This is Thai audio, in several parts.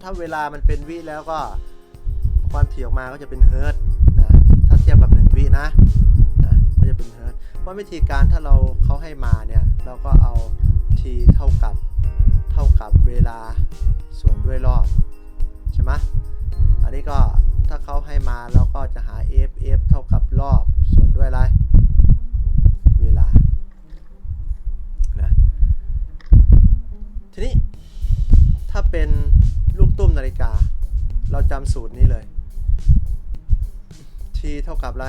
ถ้าเวลามันเป็นวิแล้วก็ความถี่ออกมาก็จะเป็นเฮิร์ตนะถ้าเทียบกับ1วินะนะก็จะเป็นเฮิร์ตซ์เพราวิธีการถ้าเราเขาให้มาเนี่ยเราก็เอา t เท่ากับเท่ากับเวลาส่วนด้วยรอบใช่ไหมอันนี้ก็ถ้าเขาให้มาเราก็จะหา f f เท่ากับรอบส่วนด้วยอะไร จำสูตรนี้เลย t เท่ากับอะไร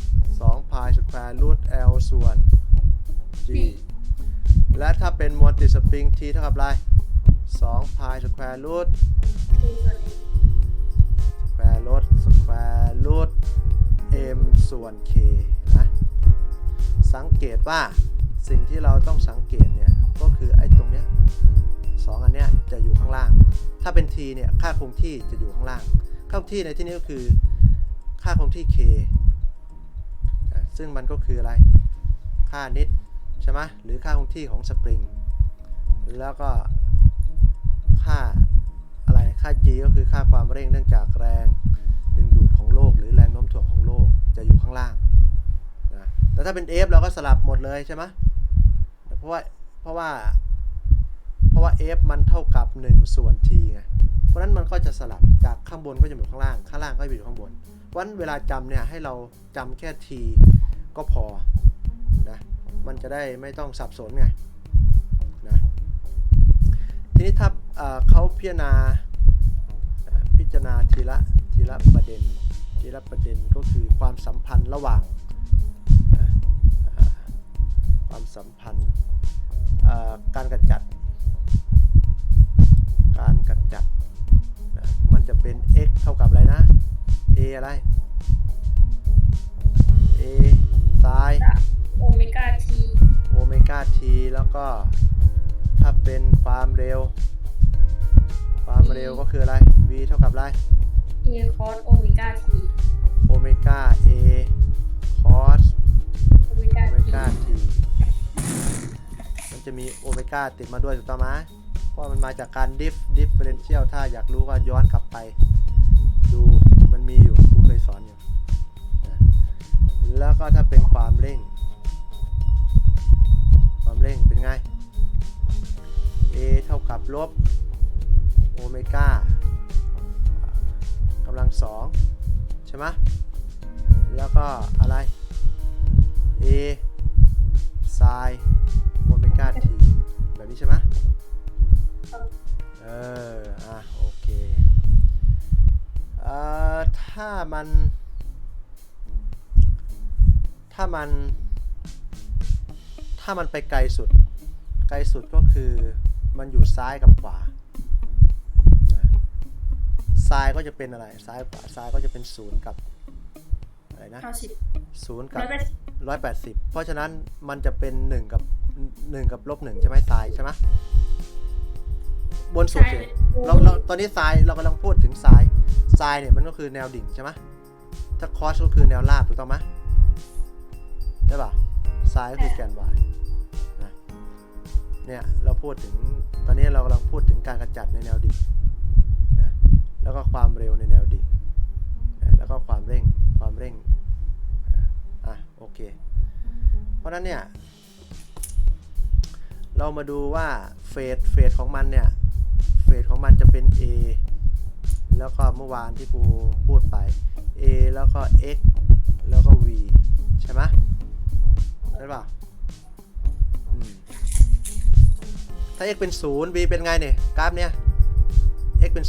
2 pi square root l ส่วน g และถ้าเป็นมวลติดสปริง t เท่ากับอะไร2 pi square root ทีส่วน square root square root m ส่วน k นะ สังเกตว่าสิ่งที่เราต้องสังเกตเนี่ย ก็คือไอ้ตรงเนี้ย สองอันเนี้ยจะอยู่ข้างล่าง ถ้าเป็น t เนี่ยค่าคงที่จะอยู่ข้างล่าง ค่าคงที่ในที่นี้ก็คือค่าคงที่ k ซึ่งมันก็คืออะไร ค่านิดใช่ไหมหรือค่าคงที่ของสปริง แล้วก็ค่าอะไร ค่า g ก็คือค่าความเร่งเนื่องจากแรงดึงดูดของโลก หรือแรงโน้มถ่วงของโลกจะอยู่ข้างล่างนะแต่ถ้าเป็น f เราก็สลับหมดเลยใช่ไหมเพราะว่า เพราะว่า ราะว่า f มันเท่ากับ 1 ส่วน t ไง เพราะนั้นมันก็จะสลับจากข้างบนก็จะอยู่ข้างล่าง ข้างล่างก็อยู่ข้างบนเพราะฉะนั้นเวลาจำเนี่ยให้เราจำแค่ t ก็พอนะมันจะได้ไม่ต้องสับสนไงนะทีนี้ถ้าเอ่อเขาพิจารณาพิจารณาทีละทีละประเด็นทีละประเด็นก็คือความสัมพันธ์ระหว่างความสัมพันธ์การกระจัด การกระจัดนะมันจะเป็น x เท่ากับอะไรนะ a อะไร a ไซน์โอเมก้าทีโอเมก้า t แล้วก็ถ้าเป็นความเร็ว ความเร็วก็คืออะไร v เท่ากับอะไรเอคอสโอเมก้าทีโอเมก้า a cos โอเมก้าโอเมทีก้า t มันจะมีโอเมก้าติดมาด้วยถูกต้องไหม เพรามันมาจากการ diff differential ถ้าอยากรู้ก็ย้อนกลับไป ดูมันมีอยู่ครูเคยสอนอยู่นะแล้วก็ถ้าเป็นความเร่ง ความเร่งเป็นไง a เท่ากับลบโอเมก้ากำลังสองใช่ไหมแล้วก็อะไร a ไซน์โอเมก้า t แบบนี้ใช่ไหม เออ อะ โอเคเอ่อถ้ามัน ถ้ามัน ถ้ามันไปไกลสุด ไกลสุดก็คือมันอยู่ซ้ายกับขวานะซ้ายก็จะเป็นอะไรซ้ายขวาซ้ายก็จะเป็นศูนย์กับอะไรนะเก้าสิบศูนย์กับร้อยแปดสิบร้อยแปดสิบเพราะฉะนั้นมันจะเป็นหนึ่งกับหนึ่งกับลบหนึ่งใช่ไหมทรายใช่ไหม บนสุดเลยเราเราตอนนี้ทรายเรากำลังพูดถึงทรายทรายเนี่ยมันก็คือแนวดิ่งใช่ไหมถ้าคอสก็คือแนวราบถูกต้องไหมได้ป่ะทรายก็คือแกน y นะเนี่ยเราพูดถึงตอนนี้เรากำลังพูดถึงการกระจัดในแนวดิ่งนะแล้วก็ความเร็วในแนวดิ่งนะแล้วก็ความเร่งความเร่งอะโอเค เพราะฉะนั้นเนี่ยเรามาดูว่าเฟสเฟสของมันเนี่ย เฟสของมันจะเป็น A แล้วก็เมื่อวานที่ครูพูดไป A แล้วก็ X แล้วก็ V ใช่ไหมใช่ป่ะอืมถ้า X เป็น 0 V เป็นไงเนี่ยกราฟเนี่ย X เป็น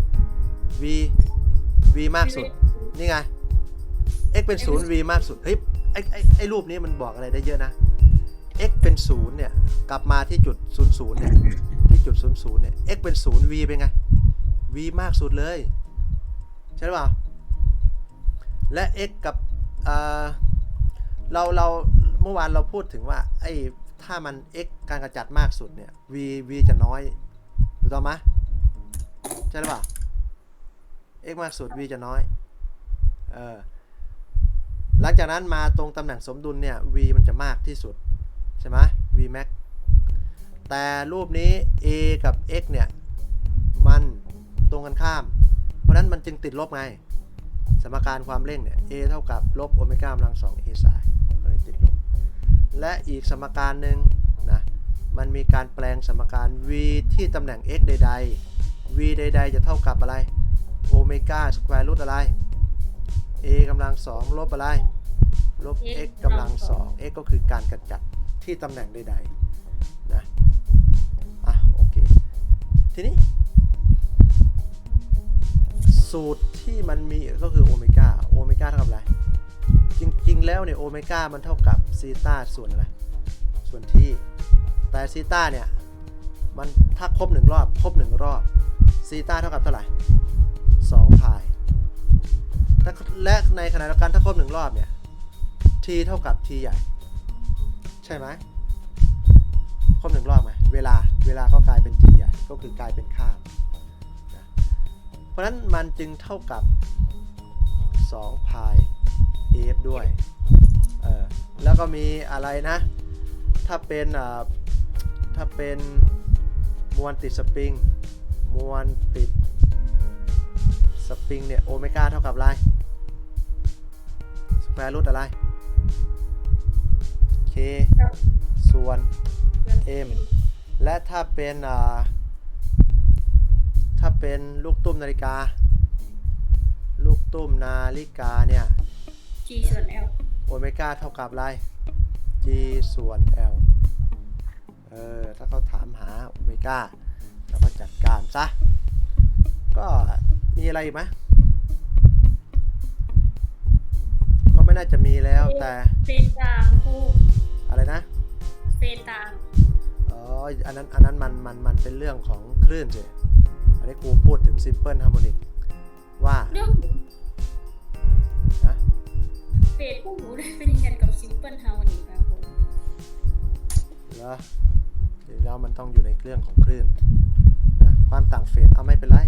0 V V มากสุด นี่ไง x เป็น 0 v มากสุด เฮ้ย ไอไอไอรูปนี้มันบอกอะไรได้เยอะนะ x เป็น 0 เนี่ย กลับมาที่จุด 00 เนี่ย ที่จุด00เนี่ย x เป็น 0 v เป็นไง v มากสุดเลย ใช่หรือเปล่า และ x กับเราเราเมื่อวานเราพูดถึงว่าไอ้ถ้ามัน x การกระจัดมากสุดเนี่ย v v จะน้อยถูกต้องไหมใช่หรือเปล่า x มากสุด v จะน้อยเออหลังจากนั้นมาตรงตำแหน่งสมดุลเนี่ย v มันจะมากที่สุด ใช่ไหม v max แต่รูปนี้ a กับ x เนี่ย มันตรงกันข้าม เพราะฉะนั้นมันจึงติดลบไง สมการความเร่งเนี่ย a เท่ากับลบโอเมก้ากำลังสอง a สายก็เลยติดลบ และอีกสมการหนึ่งนะ มันมีการแปลงสมการ v ที่ตำแหน่ง x ใดๆ v ใด ๆ จะเท่ากับอะไรโอเมก้าสแควร์รูทอะไร a กำลังสองลบอะไร ลบ x กำลังสอง x ก็คือการกระจัดที่ตำแหน่งใดๆ ทีนี้ สูตรที่มันมีก็คือโอเมก้าโอเมก้าเท่ากับอะไร จริง ๆ แล้วเนี่ยโอเมก้ามันเท่ากับซีตาส่วนอะไร ส่วนที่ แต่ซีตาเนี่ย มันถ้าครบหนึ่งรอบ ครบหนึ่งรอบซีตาเท่ากับเท่าไหร่สองพายและในขณะเดียวกันถ้าครบหนึ่งรอบเนี่ยทีเท่ากับทีใหญ่ ใช่ไหมครบหนึ่งรอบไหม เวลาเวลาก็กลายเป็นทีใหญ่ก็คือกลายเป็นค่าเพราะฉะนั้นมันจึงเท่ากับ2พาย f ด้วยเออแล้วก็มีอะไรนะ ถ้าเป็นอ่าถ้าเป็นมวลติดสปริงมวลติดสปริงเนี่ยโอเมก้าเท่ากับอะไรสแควร์รูทอะไร k ครับส่วนเอ็ม M และถ้าเป็นอ่าถ้าเป็นลูกตุ้มนาฬิกา ลูกตุ้มนาฬิกาเนี่ยจีส่วนเอลโอเมก้าเท่ากับอะไร G ส่วน L เออถ้าเขาถามหาโอเมก้าเราก็จัดการซะ ก็มีอะไรอีกไหมก็ไม่น่าจะมีแล้วแต่เฟนต่างคู่อะไรนะเฟนต่าง อ๋ออันนั้นอันนั้นมันมันมันเป็นเรื่องของคลื่นสิอันนี้ครูพูดถึง simple harmonic ว่าเรื่องนะเฟนพวกหนูได้ไปเรียนกับซิมเปิลฮาร์โมนีครับผมเหรอจริงแล้วมันต้องอยู่ในเรื่องของคลื่นนะความต่างเฟสเอาไม่เป็นไร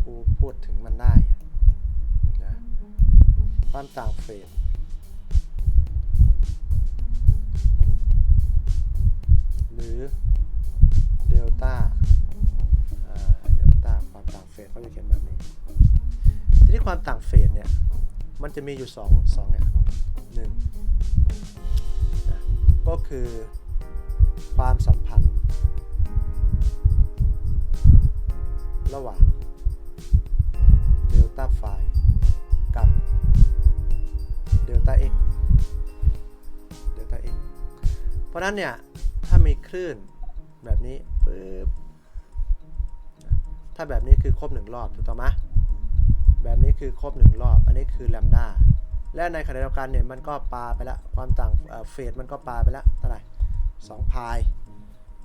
ครูพูดถึงมันได้นะความต่างเฟส หรือเดลต้าเดลต้าความต่างเฟสเขาจะเขียนแบบนี้ ทีนี้ความต่างเฟสเนี่ย มันจะมีอยู่สองสองอย่างหนึ่งก็คือความสัมพันธ์ ระหว่างเดลต้าไฟกับเดลต้า x เดลต้า x เพราะนั้นเนี่ย มีคลื่นแบบนี้ปึ๊บถ้าแบบนี้คือครบหนึ่งรอบถูกต้องไหมแบบนี้คือครบหนึ่งรอบ อันนี้คือแลมด้าและในขณะเดียวกันเนี่ยมันก็ปาไปละความต่างเฟสมันก็ปาไปละเท่าไหร่สองพาย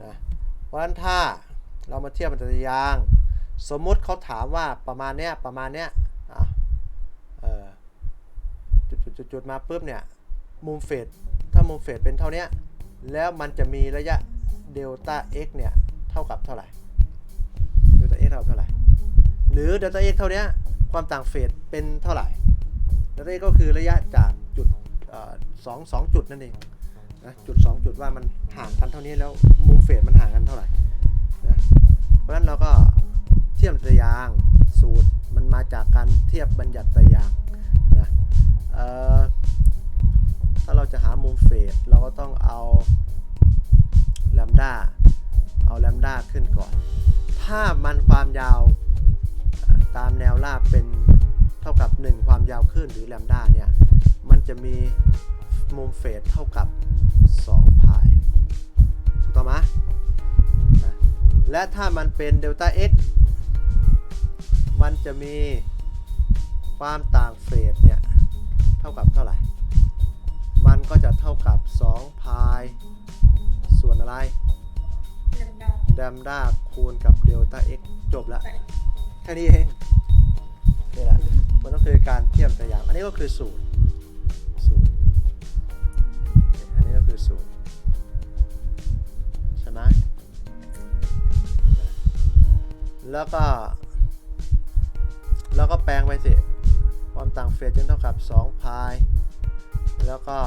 นะเพราะฉะนั้นถ้าเรามาเทียบมันตัวยาง สมมุติเขาถามว่าประมาณเนี้ยประมาณเนี้ยอะเออจุดจุดจุดมาปุ๊บเนี่ยมุมเฟสถ้ามุมเฟสเป็นเท่านี้ แล้วมันจะมีระยะเดลต้า x เนี่ย เท่ากับเท่าไหร่ เดลต้า x เท่ากับเท่าไหร่ หรือเดลต้า x เท่านี้ความต่างเฟสเป็นเท่าไหร่ เดลต้า x ก็คือระยะจากจุดสองสองจุดนั่นเองนะจุดสองจุดว่ามันห่างกันเท่านี้แล้วมุมเฟสมันห่างกันเท่าไหร่นะเพราะฉะนั้นเราก็เทียบตายางสูตรมันมาจากการเทียบบัญญัติตายางนะเอ่อ ถ้าเราจะหามุมเฟสเราก็ต้องเอาแลมด้าเอาแลมด้าขึ้นก่อน ถ้ามันความยาวตามแนวราบเป็นเท่ากับ 1 ความยาวคลื่นหรือแลมด้าเนี่ย มันจะมีมุมเฟสเท่ากับ 2 พายถูกต้องไหมและถ้ามันเป็นเดลต้า x มันจะมีความต่างเฟสเนี่ย เท่ากับเท่าไหร่ ก็จะเท่ากับ2พายส่วนอะไรเรื่องดาวแดมด้าคูณกับเดลต้า x จบละไปแค่นี้เองนี่แหละมันก็คือการเทียบตัวอย่าง อันนี้ก็คือสูตรสูตรอันนี้ก็คือสูตรใช่ไหมแล้วก็ แล้วก็แปลงไปสิ ความต่างเฟสจึงเท่ากับ2พายแล้วก็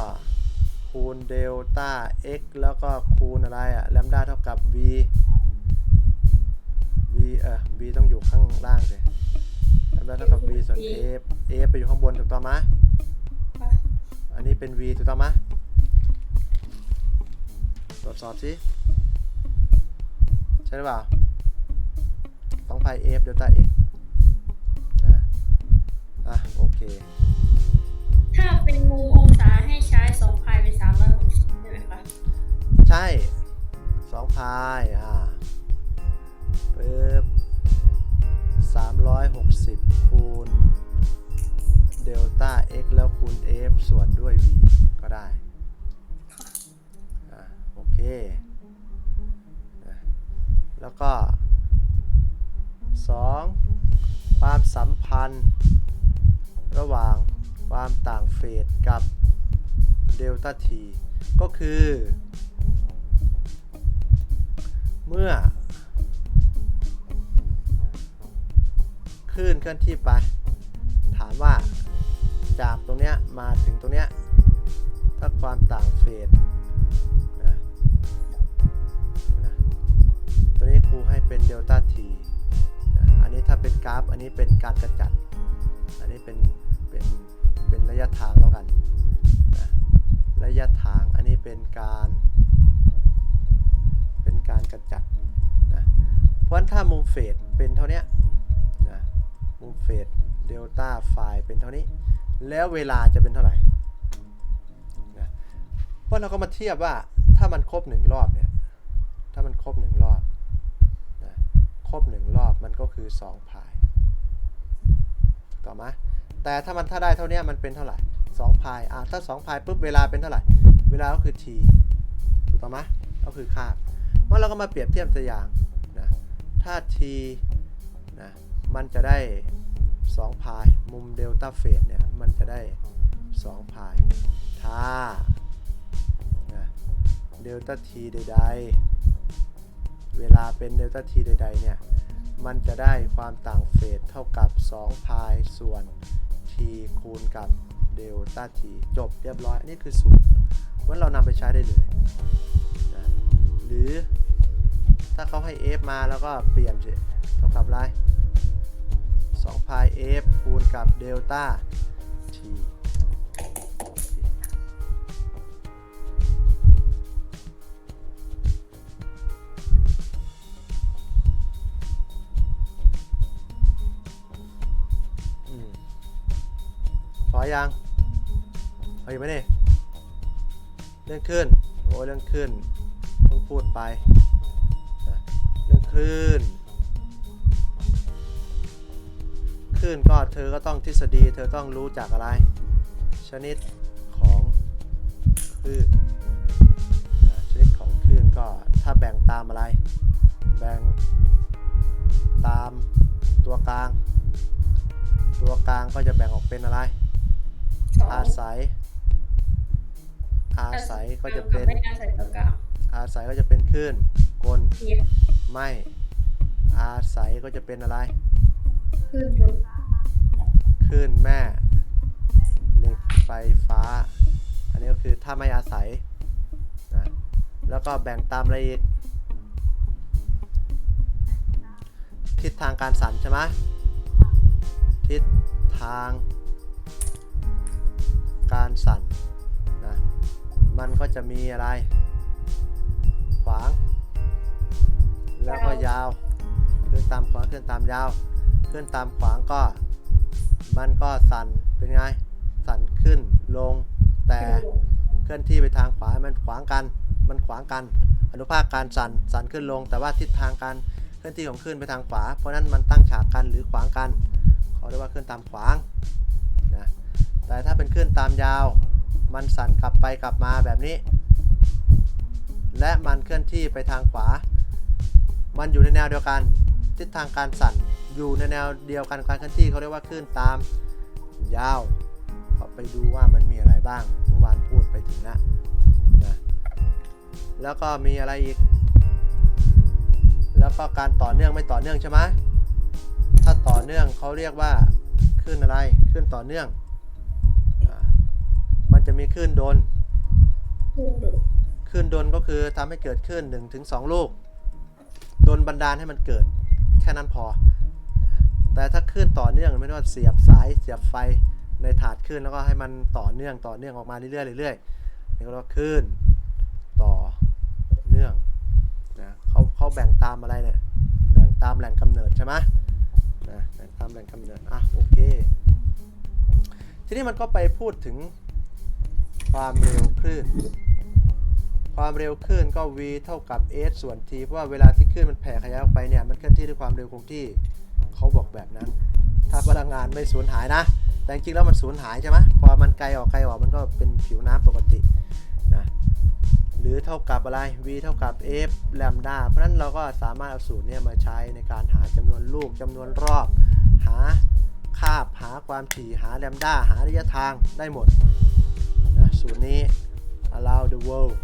คูณเดลต้า x แล้วก็คูณอะไรอะแลมด้าเท่ากับ v v เออ v ต้องอยู่ข้างล่างสิแลมด้าเท่ากับ v ส่วน a a ไปอยู่ข้างบนถูกต้องไหมอันนี้เป็น v ถูกต้องไหมตรวจสอบสิใช่หรือเปล่า ต้องพาย f เดลต้า x อะอะโอเค ถ้าเป็นงูองศาให้ใช้สองพายเป็นสามร้อยหกสิบใช่ไหมคะใช่สองพายอ่าปึ๊บสามร้อยหกสิบคูณเดลต้า x แล้วคูณ f ส่วนด้วย v ก็ได้อ่าโอเค แล้วก็สองความสัมพันธ์ระหว่าง ความต่างเฟสกับเดลต้า t ก็คือ เมื่อคลื่นเคลื่อนที่ไป ถามว่าจากตรงเนี้ยมาถึงตรงเนี้ยถ้าความต่างเฟสนะนะตัวนี้ครูให้เป็นเดลต้าทีอันนี้ถ้าเป็นกราฟ อันนี้เป็นการกระจัด อันนี้เป็นเป็น เป็นระยะทางแล้วกันนะระยะทางอันนี้เป็นการ เป็นการกระจัดนะเพราะฉะนั้นถ้ามุมเฟสเป็นเท่านี้นะมุมเฟสเดลต้าไฟเป็นเท่านี้ แล้วเวลาจะเป็นเท่าไหร่นะเพราะเราก็มาเทียบว่าถ้ามันครบหนึ่งรอบเนี่ยถ้ามันครบหนึ่งรอบนะครบหนึ่งรอบมันก็คือสองพายถูกต่อไหม แต่ถ้ามันถ้าได้เท่านี้มันเป็นเท่าไหร่สองพายอะถ้าสองพายปุ๊บเวลาเป็นเท่าไหร่ เวลาก็คือ t ถูกต้องไหมก็คือค่าเมื่อเราก็มาเปรียบเทียบตัวอย่างนะถ้า t นะมันจะได้2พายมุมเดลต้าเฟสเนี่ยมันจะได้2พายถ้าเดลต้า t ใดๆ เวลาเป็นเดลต้า t ใดๆเนี่ย มันจะได้ความต่างเฟสเท่ากับ2พายส่วน คูณกับเดลต้า t จบเรียบร้อย อันนี้คือสูตรวันเรานำไปใช้ได้เลยนะหรือถ้าเขาให้ f มาแล้วก็เปลี่ยนสิเท่ากับอะไร2 pi f คูณกับเดลต้า t พอยังเอาอยู่ไหมเนี่ยเรื่องขึ้นโอ้ยเรื่องขึ้นเพิ่งพูดไปเรื่องคลื่นคลื่นก็เธอก็ต้องทฤษฎี เธอต้องรู้จากอะไร ชนิดของคลื่นชนิดของคลื่นก็ถ้าแบ่งตามอะไร แบ่งตามตัวกลาง ตัวกลางก็จะแบ่งออกเป็นอะไร สองอาศัย อาศัยก็จะเป็น ไม่อาศัยตัวกลางอาศัยก็จะเป็นคลื่นกลเทียบไม่ อาศัยก็จะเป็นอะไรขึ้นบนคลื่นแม่เหล็กไฟฟ้า อันนี้ก็คือถ้าไม่อาศัยนะแล้วก็แบ่งตามอะไรอีกทิศทางการสั่นใช่ไหมทิศทาง การสั่นนะมันก็จะมีอะไร ขวาง แล้วก็ยาวเคลื่อนตามขวางเคลื่อนตามยาวเคลื่อนตามขวางก็ มันก็สั่นเป็นไง สั่นขึ้นลง แต่เคลื่อนที่ไปทางขวามันขวางกัน มันขวางกัน อนุภาคการสั่นสั่นขึ้นลง แต่ว่าทิศทางการเคลื่อนที่ของคลื่นไปทางขวา เพราะนั้นมันตั้งฉากกันหรือขวางกันเขาเรียกว่าคลื่นตามขวาง แต่ถ้าเป็นคลื่นตามยาว มันสั่นกลับไปกลับมาแบบนี้ และมันเคลื่อนที่ไปทางขวา มันอยู่ในแนวเดียวกัน ทิศทางการสั่นอยู่ในแนวเดียวกันการเคลื่อนที่เขาเรียกว่าคลื่นตามยาวเอาไปดูว่ามันมีอะไรบ้างเมื่อวานพูดไปถึงแล้วนะแล้วก็มีอะไรอีก แล้วก็การต่อเนื่องไม่ต่อเนื่องใช่ไหมถ้าต่อเนื่องเขาเรียกว่าคลื่นอะไรคลื่นต่อเนื่อง จะมีคลื่นโดนขึ้นดูคลื่นดนก็คือทำให้เกิดคลื่น1ถึง2ลูกดนบันดาลให้มันเกิด แค่นั้นพอ แต่ถ้าคลื่นต่อเนื่องไม่ว่าเสียบสายเสียบไฟในถาดคลื่นแล้วก็ให้มันต่อเนื่องต่อเนื่องออกมาเรื่อยๆเรื่อยๆนี่ก็เรียกว่าคลื่นต่อเนื่องนะเขาเขาแบ่งตามอะไรเนี่ยแบ่งตามแหล่งกำเนิดใช่ไหมนะแบ่งตามแหล่งกำเนิดอะโอเคทีนี้มันก็ไปพูดถึง ความเร็วคลื่น ความเร็วคลื่นก็ v เท่ากับ s ส่วน t เพราะว่าเวลาที่คลื่นมันแผ่ขยายออกไปเนี่ย มันเคลื่อนที่ด้วยความเร็วคงที่ เขาบอกแบบนั้น ถ้าพลังงานไม่สูญหายนะ แต่จริงแล้วมันสูญหายใช่ไหมพอมันไกลออกไกลออกมันก็เป็นผิวน้ำปกตินะหรือเท่ากับอะไร v เท่ากับ f แลมดาเพราะฉะนั้นเราก็สามารถเอาสูตรเนี้มาใช้ในการหาจำนวนลูกจำนวนรอบ หาคาบหาความถี่หาแลมดาหาระยะทางได้หมด นะสูตรนี้ allow the world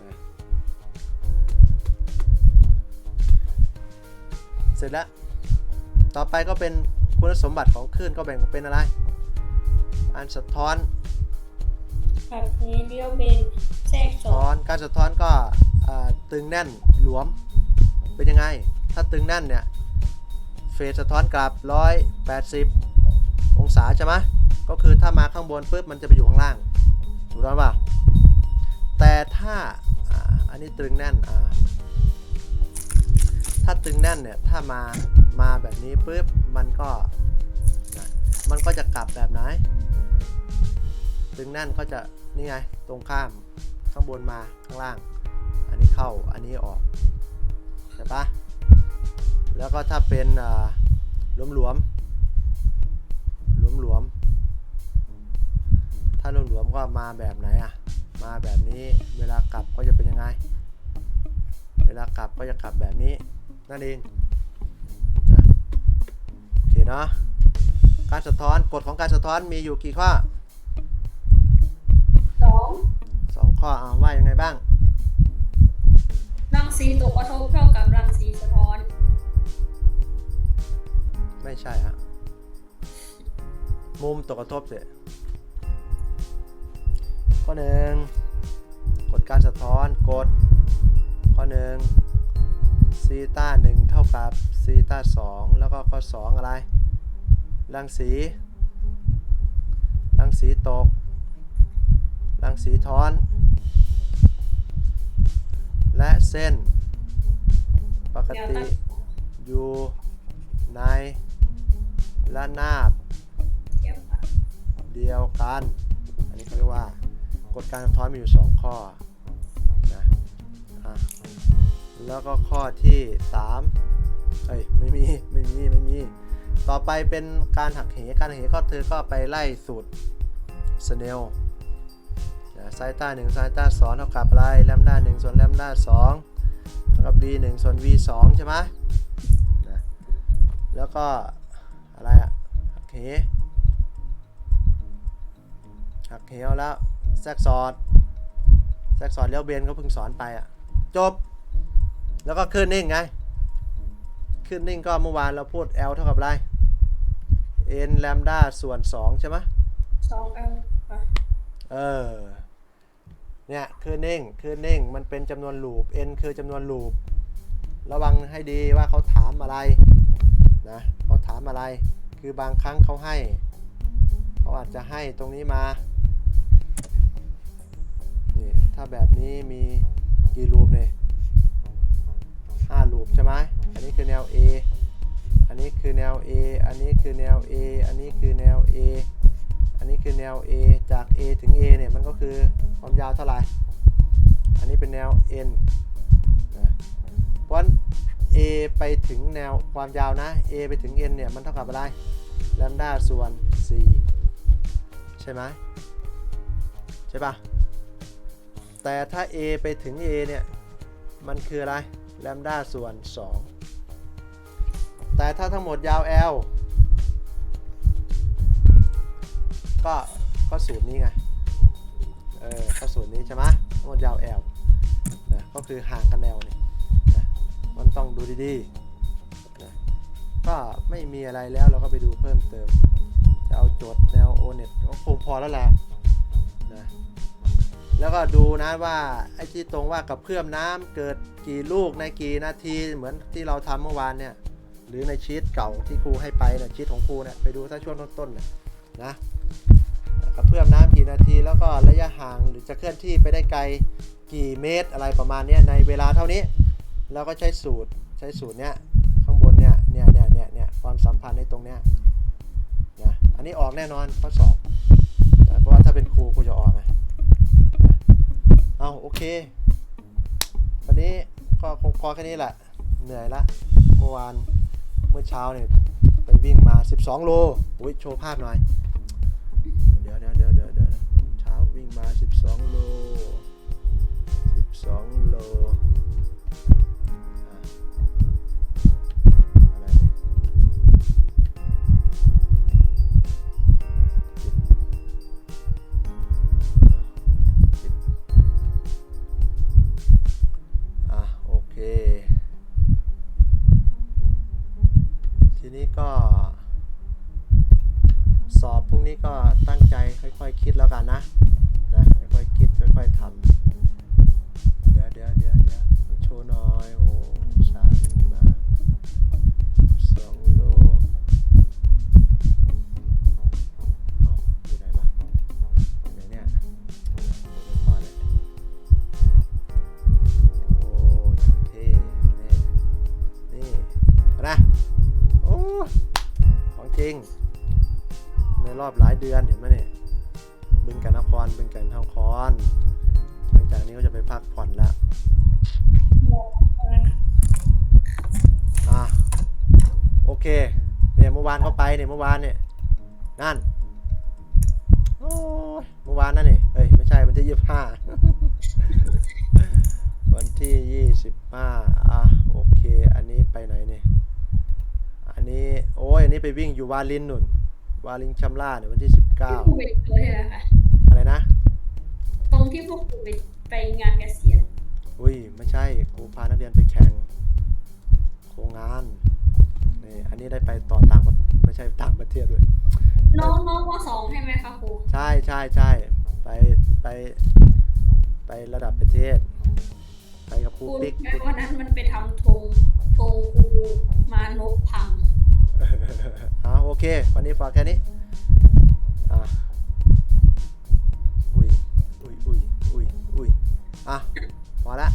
นะเสร็จแล้ว ต่อไปก็เป็นคุณสมบัติของคลื่นก็แบ่งออกเป็นอะไรการสะท้อนแบบนี้เรียกเป็นแทรกสะซ้อท้อนนการสะท้อนก็อ่าตึงแน่นหลวม เป็นยังไง ถ้าตึงแน่นเนี่ย เฟสสะท้อนกลับ 180 องศาใช่ไหมก็คือถ้ามาข้างบนปุ๊บมันจะไปอยู่ข้างล่าง ถูกต้องป่ะแต่ถ้าอ่าอันนี้ตึงแน่นอ่าถ้าตึงแน่นเนี่ยถ้ามามาแบบนี้ปุ๊บมันก็มันก็จะกลับแบบไหนตึงแน่นก็จะนี่ไงตรงข้ามข้างบนมาข้างล่าง อันนี้เข้าอันนี้ออกใช่ปะแล้วก็ถ้าเป็นอ่าหลวมหลวมหลวมหลวมๆ ถ้าหลวมหลวมๆก็มาแบบไหนอะ มาแบบนี้ เวลากลับก็จะเป็นยังไง เวลากลับก็จะกลับแบบนี้ นั่นเองนะโอเคเนาะ การสะท้อน กฎของการสะท้อนมีอยู่กี่ข้อสองสองข้อเอาว่ายังไงบ้าง รังสีตกกระทบเท่ากับรังสีสะท้อน ไม่ใช่ฮะ มุมตกกระทบเสีย ข้อหนึ่งกฎการสะท้อนกฎข้อหนึ่งซีต้าหนึ่งเท่ากับซีต้าสองแล้วก็ข้อสองอะไร รังสี รังสีตก รังสีท้อน และเส้น ปกติ อยู่ในระนาบเกี่ยวกับเดียวกัน อันนี้เขาเรียกว่า กฎการสะท้อนมีอยู่ 2 ข้อนะอะแล้วก็ข้อที่3เอ้ยไม่มีไม่มีไม่มี ต่อไปเป็นการหักเหการหักเหก็เธอก็ไปไล่สูตรสเนลไซต้า1ไซต้า2เท่ากับอะไรแลมด้า1ส่วนแลมด้า2เท่ากับ b 1ส่วน v 2ใช่ไหมนะแล้วก็อะไรอะหักเหหักเหแล้ว แทรกสอดแทรกสอดเลี้ยวเบนก็เพิ่งสอนไปอะ จบ แล้วก็ขึ้นนิ่งไง ขึ้นนิ่งก็เมื่อวานเราพูด L เท่ากับอะไร n แลมด้าส่วน 2 ใช่ไหมสองเอลค่ะเออ เนี่ยคือนิ่งคือนิ่ง มันเป็นจำนวนลูป n คือจำนวนลูประวังให้ดีว่าเขาถามอะไรนะเขาถามอะไร คือบางครั้งเขาให้ เขาอาจจะให้ตรงนี้มานี่ ถ้าแบบนี้มีกี่ลูปเนี่ยห้าลูปใช่ไหมอันนี้คือแนว A อันนี้คือแนว A อันนี้คือแนว A อันนี้คือแนว A อันนี้คือแนว A จาก A ถึง A เนี่ยมันก็คือความยาวเท่าไหร่ อันนี้เป็นแนว N นะเพราะฉะนั้น A ไปถึงแนวความยาวนะ A ไปถึง N เนี่ยมันเท่ากับอะไรแลมด้าส่วน 4 ใช่ไหมใช่ปะ แต่ถ้า A ไปถึง A เนี่ย มันคืออะไรแลมด้าส่วน 2 แต่ถ้าทั้งหมดยาว L ก็ก็สูตรนี้ไง เออก็สูตรนี้ใช่ไหมทั้งหมดยาวแอลนะก็คือห่างกันแนวเนี่ยนะมันต้องดูดีๆนะก็ไม่มีอะไรแล้วเราก็ไปดูเพิ่มเติมจะเอาโจทย์แนวโอเน็ตก็คงพอแล้วแหละ แล้วก็ดูนะว่าไอ้ที่ตรงว่ากับเพื่อมน้ำเกิดกี่ลูกในกี่นาทีเหมือนที่เราทำเมื่อวานเนี่ยหรือในชีตเก่าที่ครูให้ไปเนี่ยชีตของครูเนี่ยไปดูถ้าช่วงต้นๆเนี่ยนะกับเพื่อมน้ำกี่นาที แล้วก็ระยะห่างหรือจะเคลื่อนที่ไปได้ไกลกี่เมตรอะไรประมาณนี้ในเวลาเท่านี้เราก็ใช้สูตรใช้สูตรเนี้ยข้างบนเนี่ยเนี่ยเนี่ยเนี่ยเนี่ยความสัมพันธ์ในตรงเนี้ยนะอันนี้ออกแน่นอนข้อสอบเพราะว่าถ้าเป็นครูครูจะออกไงนะ เอาโอเค วันนี้ก็คงพอแค่นี้แหละ เหนื่อยละเมื่อวานเมื่อเช้าเนี่ยไปวิ่งมา 12 โลอุ้ยโชว์ภาพหน่อย รอบหลายเดือนเห็นไหมเนี่ยบึงกันนครบึงกันทองคอนหลังจากนี้ก็จะไปพักผ่อนแล้วอะโอเคเนี่ยเมื่อวานเขาไปเนี่ยเมื่อวานเนี่ยนั่นโอ้ยเมื่อวานนั่นนี่เอ้ยไม่ใช่วันที่ยี่สิบห้าวันที่ยี่สิบห้าอะโอเค อันนี้ไปไหนเนี่ยอันนี้โอ้ยอันนี้ไปวิ่งอยู่วาลินนุ่น วาลินชำล่าเนี่ยวันที่สิบเก้าที่พวกไปเลยอะค่ะ อะไรนะ ตรงที่พวกผมไปไปงานเกษียณอุ้ยไม่ใช่ครูพานักเรียนไปแข่งโครงงานนี่อันนี้ได้ไปต่อต่างประไม่ใช่ต่างประเทศด้วย น้องน้องมสองใช่ไหมคะครูใช่ใช่ใช่ไปไป ไประดับประเทศ ไปกับครูครูปิ๊ก แม้วันนั้นมันไปทำธงธงครูมานพพัง อ่าโอเค วันนี้ฝากแค่นี้อ่าอุ้ยอุ้ยอุ้ยอุ้ยอุ้ยอะพอละ